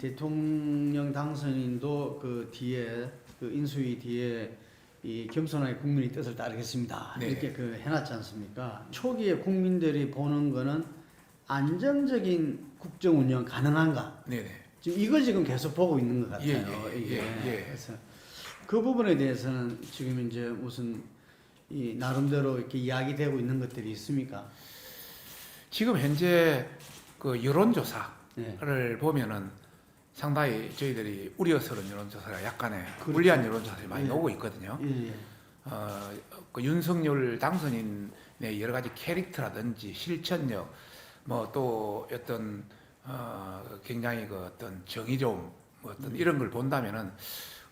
대통령 당선인도 그 뒤에 그 인수위 뒤에 이 겸손하게 국민의 뜻을 따르겠습니다. 네. 이렇게 그 해놨지 않습니까? 초기에 국민들이 보는 거는 안정적인 국정 운영 가능한가? 네네. 지금 이걸 지금 계속 보고 있는 것 같아요. 예, 예, 이게 예, 예. 그래서 그 부분에 대해서는 지금 이제 무슨 이 나름대로 이렇게 이야기되고 있는 것들이 있습니까? 지금 현재 그 여론조사를 네. 보면은 상당히 저희들이 우려스러운 여론조사가 약간의 그렇죠. 불리한 여론조사들이 많이 예. 나오고 있거든요. 예, 예. 어, 그 윤석열 당선인의 여러 가지 캐릭터라든지 실천력, 뭐 또 어떤 어, 굉장히 그 어떤 정의로움, 뭐 어떤 이런 걸 본다면은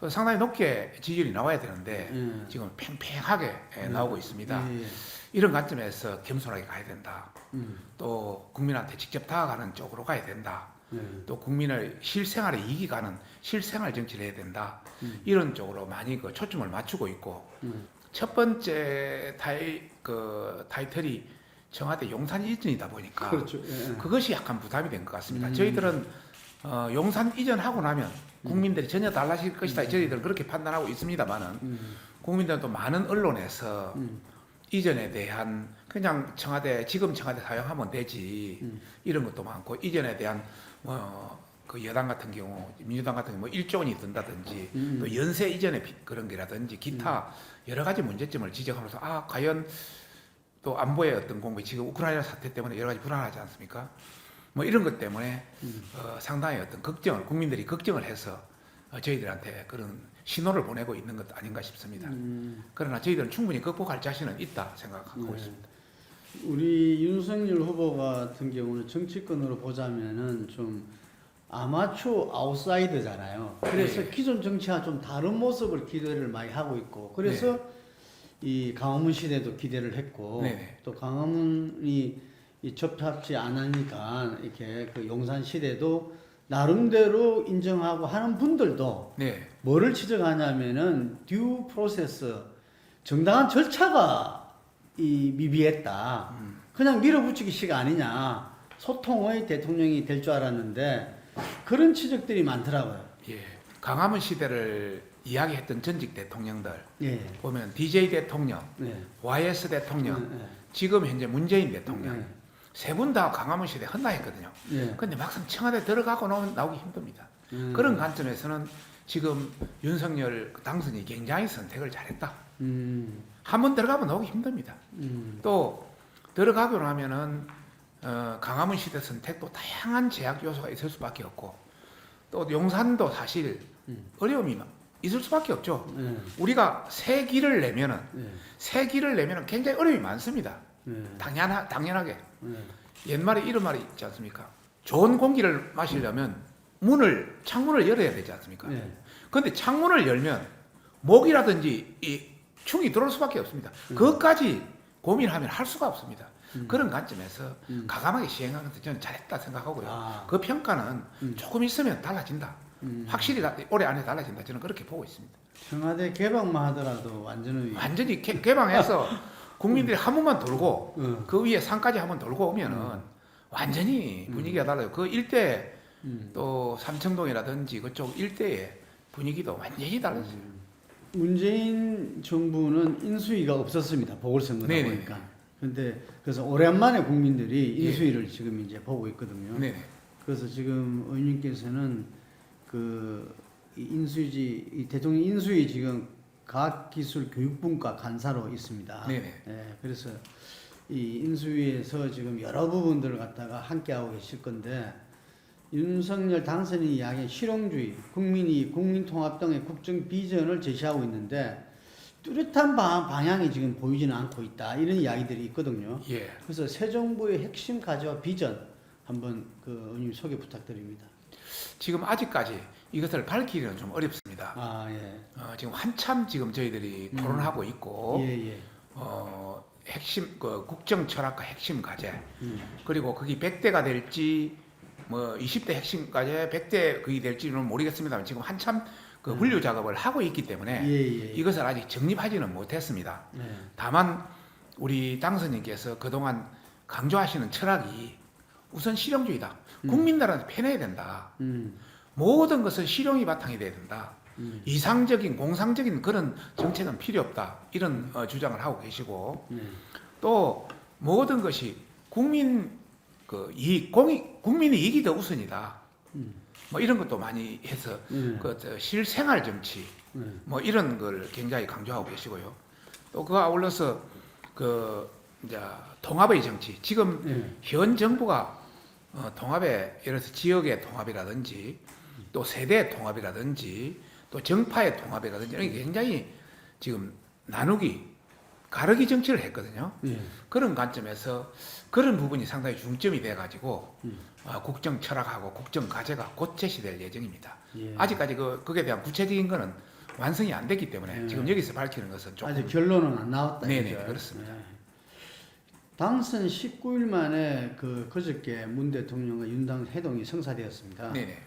그 상당히 높게 지지율이 나와야 되는데 예. 지금 팽팽하게 예, 나오고 있습니다. 예, 예. 이런 관점에서 겸손하게 가야 된다. 음, 또 국민한테 직접 다가가는 쪽으로 가야 된다. 예. 또 국민을 실생활에 이익이 가는 실생활 정치를 해야 된다. 음. 이런 쪽으로 많이 그 초점을 맞추고 있고 음. 첫 번째 타이 그 타이틀이 청와대 용산 이전이다 보니까 그렇죠. 예, 예. 그것이 약간 부담이 된 것 같습니다. 음. 저희들은 어, 용산 이전하고 나면 국민들이 전혀 달라질 것이다. 저희들은 그렇게 판단하고 있습니다만은 음, 국민들은 또 많은 언론에서 음, 이전에 대한 그냥 청와대 지금 청와대 사용하면 되지 음. 이런 것도 많고 이전에 대한 뭐그 여당 같은 경우 민주당 같은 경우 뭐 1조 원이 든다든지 음. 또 연쇄 이전의 비- 그런 게라든지 기타 여러 가지 문제점을 지적하면서 아 과연 또 안보의 어떤 공부 지금 우크라이나 사태 때문에 여러 가지 불안하지 않습니까? 뭐 이런 것 때문에 음. 어, 상당히 어떤 걱정을 국민들이 걱정을 해서 어, 저희들한테 그런 신호를 보내고 있는 것 아닌가 싶습니다. 음. 그러나 저희들은 충분히 극복할 자신은 있다 생각하고 네. 있습니다. 우리 윤석열 후보 같은 경우는 정치권으로 보자면은 좀 아마추어 아웃사이더잖아요. 그래서 네. 기존 정치와 좀 다른 모습을 기대를 많이 하고 있고 그래서 이 강화문 시대도 기대를 했고 네네. 또 강화문이 이 접합지 않으니까 이렇게 그 용산 시대도 나름대로 인정하고 하는 분들도 네, 뭐를 지적하냐면은 듀 프로세스 정당한 절차가 이 미비했다. 음. 그냥 밀어붙이기식 아니냐. 소통의 대통령이 될 줄 알았는데 그런 지적들이 많더라고요. 예. 강화문 시대를 이야기했던 전직 대통령들 예. 보면 DJ 대통령, 네. YS 대통령, 네. 지금 현재 문재인 대통령 네. 세분 다 강화문 시대 헌나했거든요. 네. 근데 막상 청와대 들어가고 나오면 나오기 힘듭니다. 음. 그런 관점에서는 지금 윤석열 당선이 굉장히 선택을 잘했다. 음. 한 번 들어가면 나오기 힘듭니다. 음. 또 들어가고 나면은 어, 강화문 시대 선택도 다양한 제약 요소가 있을 수밖에 없고 또 용산도 사실 음. 어려움이 막 있을 수밖에 없죠. 네. 우리가 새 길을 내면은 네. 새 길을 내면은 굉장히 어려움이 많습니다. 네. 당연하, 당연하게 네. 옛말에 이런 말이 있지 않습니까? 좋은 공기를 마시려면 문을 창문을 열어야 되지 않습니까? 네. 근데 창문을 열면 모기라든지 이 충이 들어올 수밖에 없습니다. 음. 그것까지 고민하면 할 수가 없습니다. 음. 그런 관점에서 음. 가감하게 시행한 것도 저는 잘했다 생각하고요. 아. 그 평가는 음. 조금 있으면 달라진다. 음. 확실히 다- 올해 안에 달라진다. 저는 그렇게 보고 있습니다. 청와대 개방만 하더라도 완전히 완전히 개, 개방해서 국민들이 한 번만 돌고 어. 그 위에 산까지 한 번 돌고 오면은 완전히 분위기가 달라요. 그 일대 음. 또 삼청동이라든지 그쪽 일대의 분위기도 완전히 달라져요. 음. 문재인 정부는 인수위가 없었습니다. 보궐선거다 네네. 보니까. 근데 그래서 오랜만에 국민들이 예. 인수위를 지금 이제 보고 있거든요. 네. 그래서 지금 의원님께서는 그이 인수위 이 대통령 인수위 지금 과학기술교육분과 간사로 있습니다. 네네. 예, 그래서 이 인수위에서 지금 여러 부분들을 갖다가 함께 하고 계실 건데 윤석열 당선인 이야기 실용주의, 국민이 국민통합 등의 국정 비전을 제시하고 있는데 뚜렷한 바- 방향이 지금 보이지는 않고 있다 이런 이야기들이 있거든요. 예. 그래서 새 정부의 핵심 가치와 비전 한번 그 의원님 소개 부탁드립니다. 지금 아직까지 이것을 밝히기는 좀 어렵습니다. 아 예, 어, 지금 한참 지금 저희들이 음. 토론하고 있고 예 예. 어, 핵심 그 국정 철학과 핵심 과제 음. 그리고 그게 100대가 될지 뭐 20대 핵심 과제 100대 그게 될지는 모르겠습니다만 지금 한참 그 음. 분류 작업을 하고 있기 때문에 예 예. 이것을 아직 정립하지는 못했습니다. 네. 다만 우리 당선인께서 그동안 강조하시는 철학이 우선 실용주의다. 음. 국민들한테 편해야 된다. 음. 모든 것은 실용이 바탕이 돼야 된다. 음. 이상적인 공상적인 그런 정책은 필요 없다. 이런 어, 주장을 하고 계시고 네. 또 모든 것이 국민 그 이익, 공익, 국민의 이익이 더 우선이다. 음. 뭐 이런 것도 많이 해서 네. 그 저, 실생활 정치 네. 뭐 이런 걸 굉장히 강조하고 계시고요. 또 그와 아울러서 그 이제 통합의 정치 지금 네. 현 정부가 어, 통합의 예를 들어서 지역의 통합이라든지 또 세대 통합이라든지 또 정파의 통합이라든지 이런 게 굉장히 지금 나누기 가르기 정치를 했거든요. 네. 그런 관점에서 그런 부분이 상당히 중점이 돼 가지고 음. 어, 국정 철학하고 국정 과제가 곧 제시될 예정입니다. 예. 아직까지 그 그에 대한 구체적인 거는 완성이 안 됐기 때문에 네. 지금 여기서 밝히는 것은 조금 아직 결론은 안 나왔다. 네네, 이거죠? 그렇습니다. 네. 당선 19일 만에 그 그저께 문 대통령과 윤당 회동이 성사되었습니다. 네네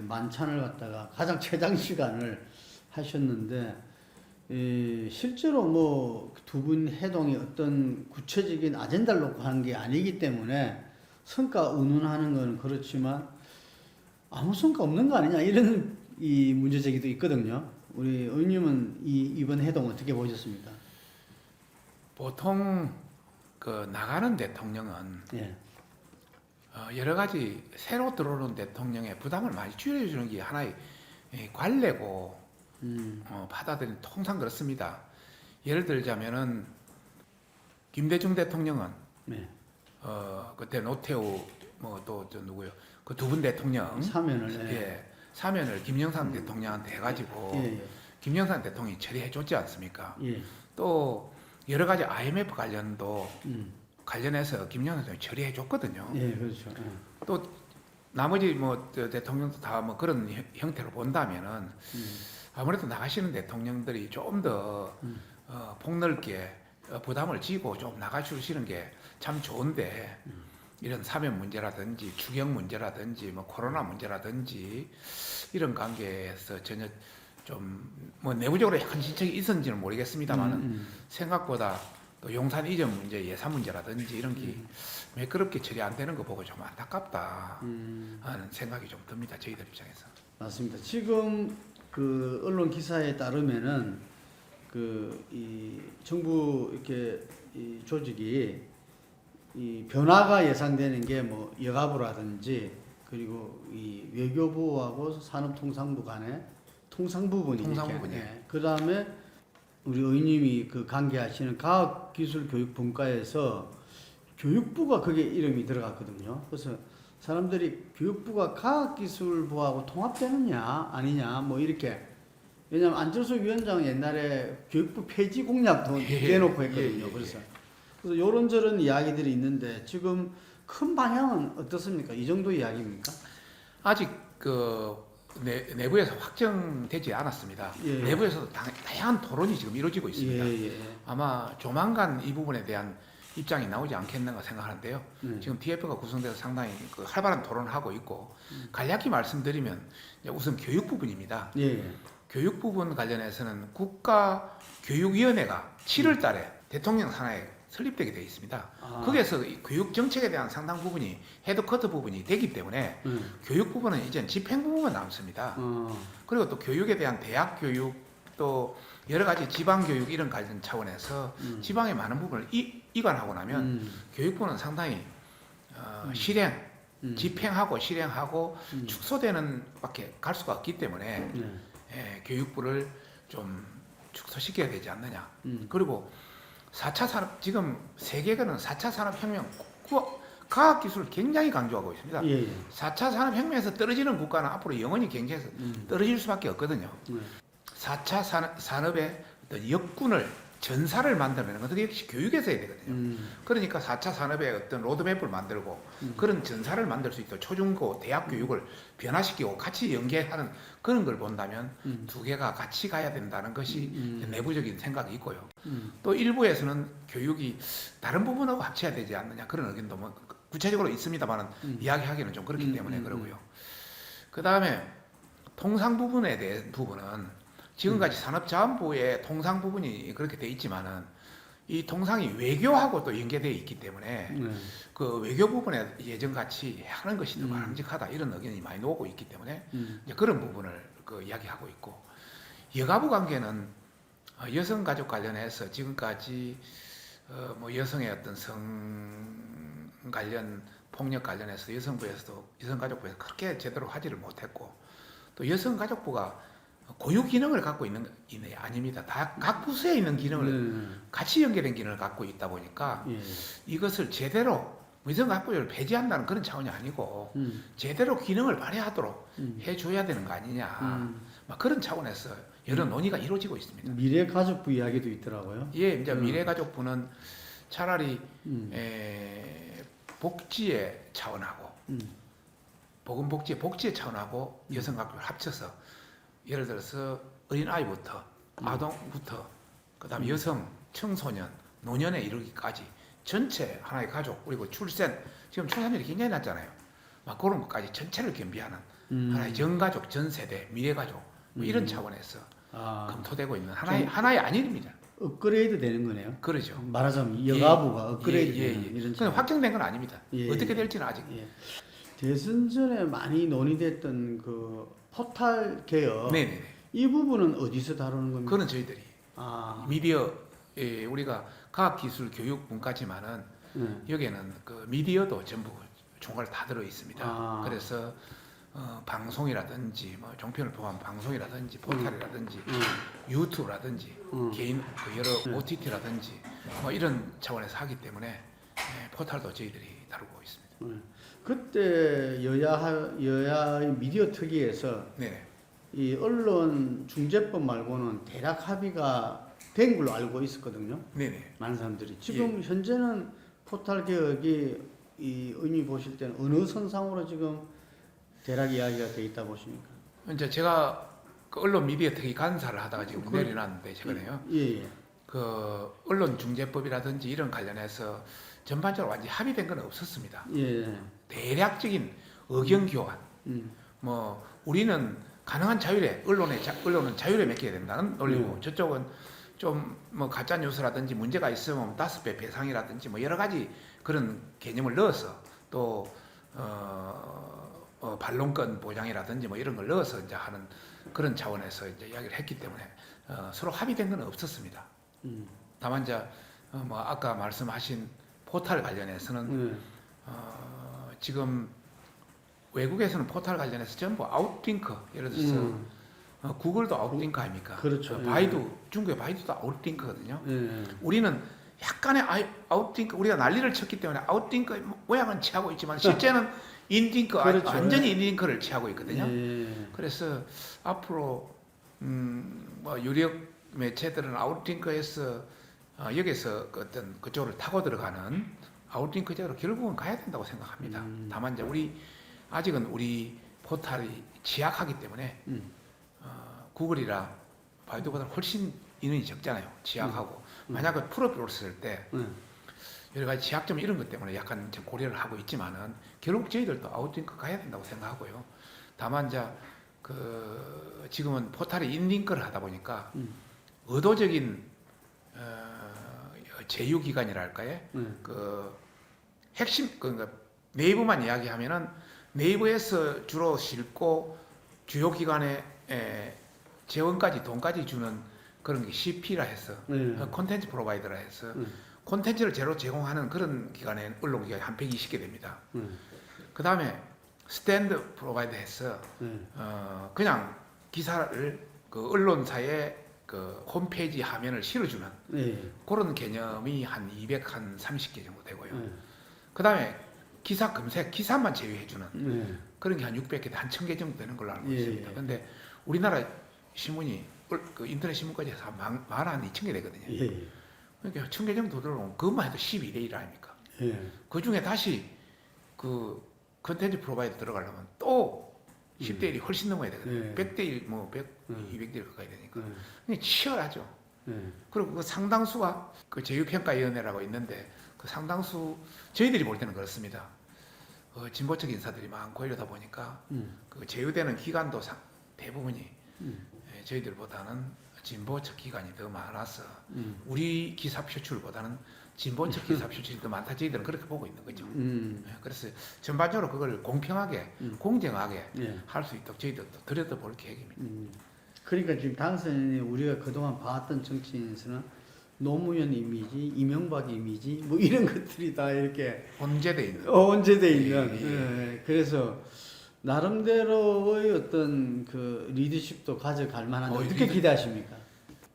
만찬을 갖다가 가장 최장 시간을 하셨는데 이 실제로 뭐 두분 회동이 어떤 구체적인 아젠다를 놓고 한게 아니기 때문에 성과 운운하는 건 그렇지만 아무 성과 없는 거 아니냐 이런 이 문제 제기도 있거든요. 우리 의원님은 이 이번 회동 어떻게 보셨습니까? 보통 그 나가는 대통령은 예. 어, 여러 가지 새로 들어오는 대통령의 부담을 많이 줄여주는 게 하나의 이 관례고 음. 어, 받아들이는 통상 그렇습니다. 예를 들자면은 김대중 대통령은 네. 어, 그때 노태우 뭐또저 누구요 그 두 분 대통령 사면을 예. 예, 사면을 김영삼 대통령한테 해가지고 예. 김영삼 대통령이 처리해줬지 않습니까? 예. 예. 또 여러 가지 IMF 관련도 음. 관련해서 김영삼 대통령이 처리해줬거든요. 예, 그렇죠. 예. 또 나머지 뭐저 대통령도 다 뭐 그런 형- 형태로 본다면은 음. 아무래도 나가시는 대통령들이 좀더 음. 어, 폭넓게 어, 부담을 지고 좀 나가주시는 게 참 좋은데 음. 이런 사면 문제라든지 추경 문제라든지 뭐 코로나 문제라든지 이런 관계에서 전혀 좀 뭐 내부적으로 약간 진척이 있었는지는 모르겠습니다만은 음, 생각보다 또 용산 이전 문제 예산 문제라든지 이런 게 매끄럽게 처리 안 되는 거 보고 좀 안타깝다 음. 하는 생각이 좀 듭니다 저희들 입장에서 맞습니다. 지금 그 언론 기사에 따르면은 그 이 정부 이렇게 이 조직이 이 변화가 예상되는 게 뭐 여가부라든지 그리고 이 외교부하고 산업통상부 간의 통상부 분이 통상부분이요. 그 다음에 우리 의원님이 그 관계하시는 과학기술교육분과에서 교육부가 그게 이름이 들어갔거든요. 그래서 사람들이 교육부가 과학기술부하고 통합되느냐 아니냐 뭐 이렇게 왜냐면 안철수 위원장 옛날에 교육부 폐지 공약도 예, 내놓고 예, 했거든요. 예, 예. 그래서 그래서 요런저런 이야기들이 있는데 지금 큰 방향은 어떻습니까? 이 정도 이야기입니까? 아직 그 내, 내부에서 확정되지 않았습니다. 예. 내부에서도 다, 다양한 토론이 지금 이루어지고 있습니다. 예, 예. 아마 조만간 이 부분에 대한 입장이 나오지 않겠는가 생각하는데요. 네. 지금 TF가 구성돼서 상당히 그 활발한 토론을 하고 있고 음. 간략히 말씀드리면 우선 교육 부분입니다. 예, 예. 교육 부분 관련해서는 국가 교육위원회가 7월 달에 대통령 산하에 설립되게 되어 있습니다. 아. 거기에서 이 교육 정책에 대한 상당 부분이 헤드커트 부분이 되기 때문에 음. 교육 부분은 이제 집행 부분만 남습니다. 어, 그리고 또 교육에 대한 대학 교육 또 여러 가지 지방 교육 이런 관련 차원에서 음. 지방의 많은 부분을 이, 이관하고 나면 음. 교육부는 상당히 어, 음. 실행, 음. 집행하고 실행하고 음. 축소되는 밖에 갈 수가 없기 때문에 네. 예, 교육부를 좀 축소시켜야 되지 않느냐. 음. 그리고 4차 산업 지금 세계가는 4차 산업혁명 구- 과학 기술을 굉장히 강조하고 있습니다. 예, 예. 4차 산업혁명에서 떨어지는 국가는 앞으로 영원히 경제에서 음. 떨어질 수밖에 없거든요. 네. 4차 산업, 산업 의 어떤 역군을 전사를 만들면 그게 역시 교육에서 해야 되거든요. 음. 그러니까 4차 산업의 어떤 로드맵을 만들고 음. 그런 전사를 만들 수 있도록 초중고 대학 교육을 변화시키고 같이 연계하는 그런 걸 본다면 음. 두 개가 같이 가야 된다는 것이 음. 내부적인 생각이 있고요. 음. 또 일부에서는 교육이 다른 부분하고 합쳐야 되지 않느냐 그런 의견도 뭐 구체적으로 있습니다만 음. 이야기하기는 좀 그렇기 음, 때문에 음, 그러고요. 그 다음에 통상 부분에 대한 부분은 지금까지 산업자원부의 통상 부분이 그렇게 돼 있지만은 이 통상이 외교하고 또 연계되어 있기 때문에 네. 그 외교 부분에 예전같이 하는 것이 더 음. 바람직하다 이런 의견이 많이 나오고 있기 때문에 음. 이제 그런 부분을 그 이야기하고 있고 여가부 관계는 어, 여성 가족 관련해서 지금까지 어, 뭐 여성의 어떤 성 관련 폭력 관련해서 여성부에서도 여성가족부에서 그렇게 제대로 하지를 못했고 또 여성가족부가 고유 기능을 갖고 있는 게 아닙니다. 다 각 부서에 있는 기능을 네. 같이 연계된 기능을 갖고 있다 보니까 예. 이것을 제대로 여성가족부를 배제한다는 그런 차원이 아니고 음. 제대로 기능을 발휘하도록 음. 해줘야 되는 거 아니냐 음. 막 그런 차원에서 여러 논의가 이루어지고 있습니다. 미래 가족부 이야기도 있더라고요. 예, 이제 음. 미래가족부는 차라리 음. 에, 복지의 차원하고 음. 보건복지의 복지의 차원하고 음. 여성가족을 합쳐서 예를 들어서 어린 아이부터 음. 아동부터 그다음에 여성, 청소년, 노년에 이르기까지 전체 하나의 가족 그리고 출생 지금 출산율이 굉장히 낮잖아요. 막 그런 것까지 전체를 겸비하는 음. 하나의 전가족, 전세대, 미래가족 뭐 이런 음. 차원에서 아, 검토되고 있는 하나의 좀- 하나의 안일입니다. 업그레이드 되는 거네요. 그러죠. 말하자면 여가부가 업그레이드 예, 예, 되는 예. 이런 차원. 확정된 건 아닙니다. 예, 어떻게 예. 될지는 아직 예. 대선 전에 많이 논의됐던 그 포탈 개혁 네네네. 이 부분은 어디서 다루는 겁니까? 그거는 저희들이 아, 미디어 예, 우리가 과학기술 교육 문과지만은 네. 여기에는 그 미디어도 전부 총괄 다 들어 있습니다. 아. 그래서 어, 방송이라든지 뭐 종편을 포함한 방송이라든지 포털이라든지 음, 유튜브라든지 음. 개인 그 여러 네. OTT라든지 뭐 이런 차원에서 하기 때문에 예, 포털도 저희들이 다루고 있습니다. 네. 그때 여야 여야 미디어 특위에서 네, 이 언론 중재법 말고는 대략 합의가 된 걸로 알고 있었거든요. 네, 네. 많은 사람들이 예. 지금 현재는 포탈 개혁이 이 의미 보실 때는 어느 선상으로 지금 대략 이야기가 돼 있다 보십니까? 이제 제가 그 언론 미디어 특위 간사를 하다가 지금 그- 내려놨는데 최근에요. 예, 예. 그 언론 중재법이라든지 이런 관련해서 전반적으로 완전히 합의된 건 없었습니다. 예. 대략적인 의견 교환. 음. 뭐 우리는 가능한 자율에 언론의 자, 언론은 자율에 맡겨야 된다는 논리고 음. 저쪽은 좀 뭐 가짜 뉴스라든지 문제가 있으면 다섯 배 배상이라든지 뭐 여러 가지 그런 개념을 넣어서 또 어, 어, 반론권 보장이라든지 뭐 이런 걸 넣어서 이제 하는 그런 차원에서 이제 이야기를 했기 때문에 어, 서로 합의된 건 없었습니다. 음. 다만 이제 어, 뭐 아까 말씀하신 포탈 관련해서는 예. 어, 지금 외국에서는 포탈 관련해서 전부 아웃링크 예를 들어서 음. 어, 구글도 아웃링크 아닙니까? 그렇죠. 어, 예. 바이두 중국의 바이두도 아웃링크거든요. 예. 우리는 약간의 아이- 아웃링크 우리가 난리를 쳤기 때문에 아웃링크 모양은 취하고 있지만 실제는 인링크 아- 그렇죠. 완전히 인링크를 취하고 있거든요. 예. 그래서 앞으로 음, 뭐 유력 매체들은 아웃링크에서 어, 여기서 그 어떤 그쪽으로 타고 들어가는 아웃링크적으로 결국은 가야 된다고 생각합니다. 음. 다만 이제 우리 아직은 우리 포탈이 취약하기 때문에 음. 어, 구글이라 바이두보다 훨씬 인원이 적잖아요. 취약하고 음. 만약 그 프로필을 쓸때 예. 여러 가지 취약점 이런 것 때문에 약간 고려를 하고 있지만은 결국 저희들도 아웃링크 가야 된다고 생각하고요. 다만 이제 그 지금은 포탈이 인링크를 하다 보니까 음. 의도적인 어, 제휴 기관이랄까요? 예. 그 핵심 그러니까 네이버만 이야기하면은 네이버에서 주로 싣고 주요 기관에 에, 재원까지 돈까지 주는 그런 게 CP라 해서 예. 어, 콘텐츠 프로바이더라 해서 음. 콘텐츠를 제로 제공하는 그런 기관에 언론 기관이 한 120개 됩니다. 예. 그 다음에 스탠드 프로바이더 해서 예. 어, 그냥 기사를 그 언론사의 그 홈페이지 화면을 실어주는 예. 그런 개념이 한 230개 정도 되고요. 예. 그 다음에 기사 검색, 기사만 제휴해주는 예. 그런 게 한 600개, 한 1000개 정도 되는 걸로 알고 예, 있습니다. 예. 근데 우리나라 신문이 얼- 그 인터넷 신문까지 해서 만, 만한 2000개 되거든요. 예. 그러니까 1000개 정도 들어오면 그것만 해도 12대 1 아닙니까? 예. 그 중에 다시 그 컨텐츠 프로바이더 들어가려면 또 10대 1이 훨씬 넘어야 되거든요. 예. 100대 1, 뭐 100, 음. 200대 1 가까이 되니까. 예. 치열하죠. 예. 그리고 그 상당수가 그 제휴평가위원회라고 있는데 그 상당수 저희들이 볼 때는 그렇습니다. 어, 진보 적 인사들이 많고 이러다 보니까 음. 그 제휴되는 기관도 상- 대부분이 음. 예, 저희들보다는 진보 적 기관이 더 많아서 음. 우리 기사 표출보다는 진보 적 기사 표출이 더 많다 저희들은 그렇게 보고 있는 거죠. 음. 예, 그래서 전반적으로 그걸 공평하게 음. 공정하게 예. 할 수 있도록 저희들도 들여다볼 계획입니다. 음. 그러니까 지금 당선인이 우리가 그동안 봐왔던 정치인에서는 노무현 이미지, 이명박 이미지 뭐 이런 것들이 다 이렇게 혼재돼 있는 언제돼 있는. 예, 예. 그래서 나름대로의 어떤 그 리더십도 가져갈 만한데 어, 어떻게 리더- 기대하십니까?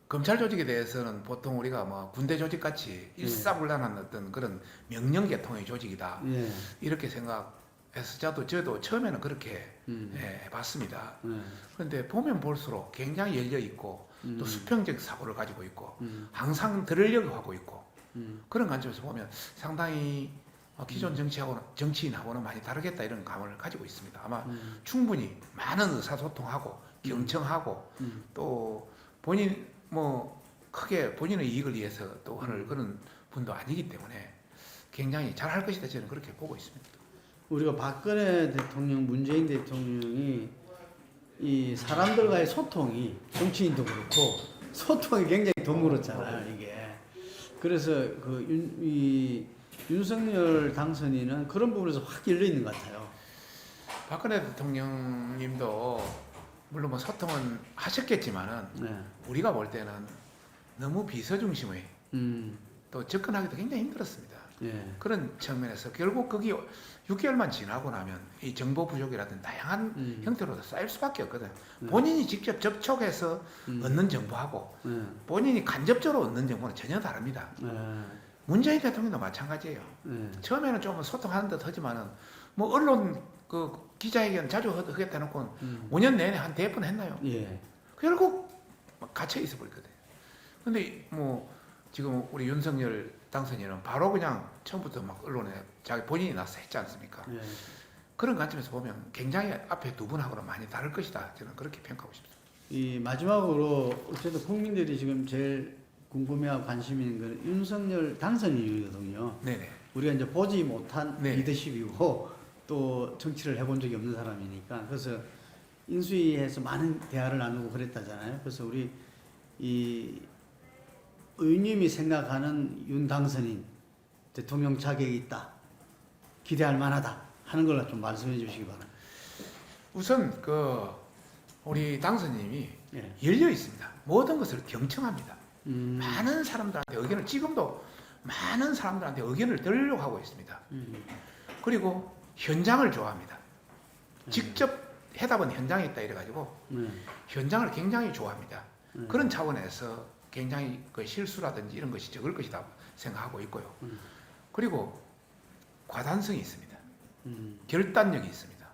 검찰 조직에 대해서는 보통 우리가 뭐 군대 조직 같이 예. 일사불란한 어떤 그런 명령 계통의 조직이다 예. 이렇게 생각해서 저도 저도 처음에는 그렇게 음. 예, 봤습니다. 예. 그런데 보면 볼수록 굉장히 열려 있고 음. 또 수평적 사고를 가지고 있고 음. 항상 들으려고 하고 있고 음. 그런 관점에서 보면 상당히 어, 기존 정치하고는 정치인하고는 많이 다르겠다 이런 감을 가지고 있습니다. 아마 음. 충분히 많은 의사소통하고 경청하고 음. 또 본인 뭐 크게 본인의 이익을 위해서 또 하는 음. 그런 분도 아니기 때문에 굉장히 잘 할 것이다 저는 그렇게 보고 있습니다. 우리가 박근혜 대통령, 문재인 대통령이 이 사람들과의 소통이 정치인도 그렇고 소통이 굉장히 드물었잖아요 이게. 그래서 그 윤, 이 윤석열 당선인은 그런 부분에서 확 열려 있는 것 같아요. 박근혜 대통령님도 물론 뭐 소통은 하셨겠지만은 네. 우리가 볼 때는 너무 비서 중심의 음. 또 접근하기도 굉장히 힘들었습니다. 예. 그런 측면에서 결국 거기 6개월만 지나고 나면 이 정보 부족이라든 다양한 음. 형태로 쌓일 수밖에 없거든. 네. 본인이 직접 접촉해서 음. 얻는 정보하고 예. 본인이 간접적으로 얻는 정보는 전혀 다릅니다. 예. 문재인 대통령도 마찬가지예요. 예. 처음에는 좀 소통하는 듯 하지만은 뭐 언론 그 기자회견 자주 하- 하겠다 해놓고 음. 5년 내내 한 대번 했나요? 예. 결국 막 갇혀 있어 버리거든. 근데 뭐 지금 우리 윤석열 당선인은 바로 그냥 처음부터 막 언론에 자기 본인이 나서 했지 않습니까? 예. 그런 관점에서 보면 굉장히 앞에 두 분하고는 많이 다를 것이다. 저는 그렇게 평가하고 싶습니다. 이 마지막으로 어쨌든 국민들이 지금 제일 궁금해하고 관심 있는 건 윤석열 당선인이거든요. 네네. 우리가 이제 보지 못한 네. 리더십이고 또 정치를 해본 적이 없는 사람이니까 그래서 인수위에서 많은 대화를 나누고 그랬다잖아요. 그래서 우리 이 의원님이 생각하는 윤 당선인 대통령 자격이 있다. 기대할 만하다. 하는 걸 좀 말씀해 주시기 바랍니다. 우선 그 우리 당선인님이 예. 열려 있습니다. 모든 것을 경청합니다. 음, 많은 사람들한테 의견을 지금도 많은 사람들한테 의견을 들으려고 하고 있습니다. 음, 그리고 현장을 좋아합니다. 음. 직접 해답은 현장에 있다 이래가지고 네. 현장을 굉장히 좋아합니다. 음. 그런 차원에서 굉장히 그 실수라든지 이런 것이 적을 것이다 생각하고 있고요. 음. 그리고 과단성이 있습니다. 음, 결단력이 있습니다.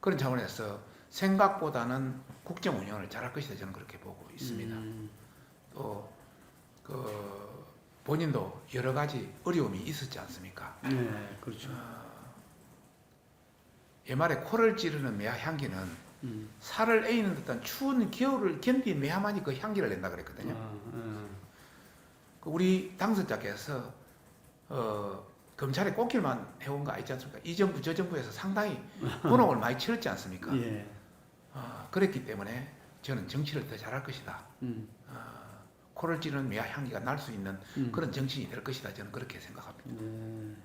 그런 차원에서 생각보다는 국정 운영을 잘할 것이다 저는 그렇게 보고 있습니다. 음, 또그 본인도 여러 가지 어려움이 있었지 않습니까? 네, 그렇죠. 옛말에 코를 찌르는 매화 향기는 음, 살을 에이는 듯한 추운 겨울을 견딘 매화만이 그 향기를 낸다 그랬거든요. 아, 아, 그 우리 당선자께서 어, 검찰에 꽃길만 해온 거 있지 않습니까? 이 정부 저 정부에서 상당히 분홍을 많이 치렀지 않습니까? 예. 어, 그랬기 때문에 저는 정치를 더 잘할 것이다. 음, 코를 찌르는 매화 향기가 날 수 있는 음. 그런 정치인이 될 것이다. 저는 그렇게 생각합니다. 네.